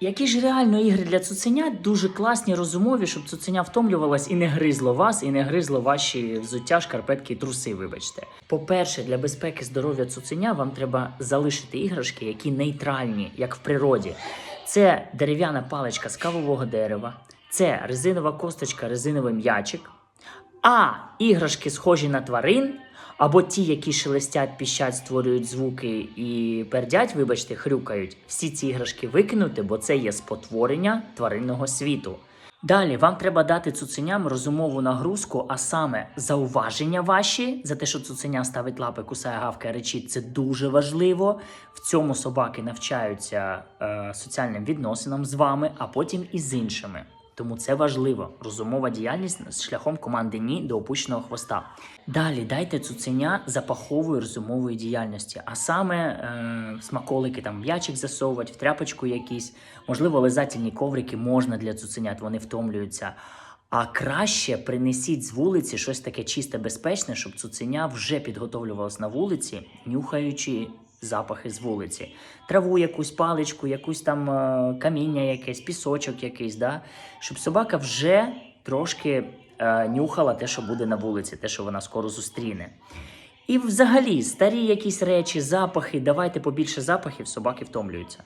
Які ж реально ігри для цуценят дуже класні, розумові, щоб цуценя втомлювалась і не гризло вас, і не гризло ваші взуття, шкарпетки і труси. Вибачте. По-перше, для безпеки здоров'я цуценя вам треба залишити іграшки, які нейтральні, як в природі. Це дерев'яна паличка з кавового дерева, це резинова косточка, резиновий м'ячик. А іграшки схожі на тварин, або ті, які шелестять, піщать, створюють звуки і пердять, вибачте, хрюкають, всі ці іграшки викинути, бо це є спотворення тваринного світу. Далі вам треба дати цуценям розумову нагрузку, а саме зауваження ваші за те, що цуценя ставить лапи, кусає гавкає, речить, це дуже важливо. В цьому собаки навчаються е, соціальним відносинам з вами, а потім і з іншими. Тому це важливо. Розумова діяльність з шляхом команди ні до опущеного хвоста. Далі дайте цуценя запахової розумової діяльності, а саме е, смаколики, там м'ячик засовувати, в тряпочку якісь, можливо, лизательні коврики можна для цуценят, вони втомлюються. А краще принесіть з вулиці щось таке чисте, безпечне, щоб цуценя вже підготовлювалось на вулиці, нюхаючи запахи з вулиці. Траву, якусь паличку, якусь там е, каміння, якесь, пісочок якийсь, да? щоб собака вже трошки е, нюхала те, що буде на вулиці, те, що вона скоро зустріне. І взагалі, старі якісь речі, запахи, давайте побільше запахів, собаки втомлюються.